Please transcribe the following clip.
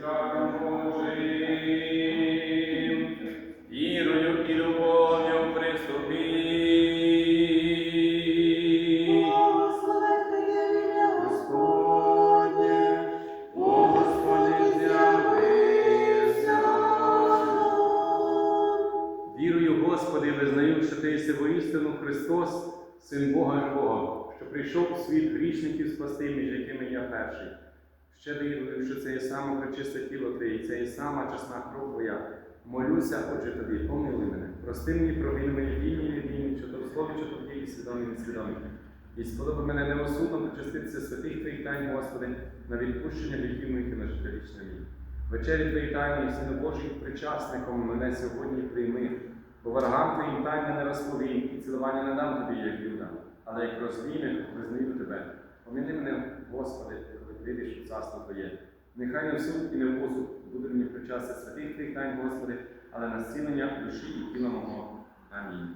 Божим, вірою і любов'ю приступи. Благословення Господнє, у Господі. Вірую, Господи, визнаю, що Ти єси воістину Христос, Син Бога Любого, що прийшов у світ грішників спасти, між якими я перший. Ще вірую, що це є саме пречисте тіло Твоє, і це є сама чесна кров Твоя. Молюся, Отже, тобі, помилуй мене, прости мені провини мої вільні і невільні, що то в слові, що то в ділі, свідомі несвідомі. І сподоби мене неосудно причаститися святих Твоїх тайн, Господи, на відпущення гріхів моїх і на життя вічне мій. Вечері Твої тайні, Сину Божий, причасником мене сьогодні прийми, бо ворогам Твоїм тайне не розповім, і цілування не дам Тобі, як людям, але як розлійник визнаю Тебе. Прийдеш у царство Твоє. Нехай не в суд і не в посуд буде мені причастя святих Твоїх тайн, Господи, але на зцілення душі і тіла мого. Амінь.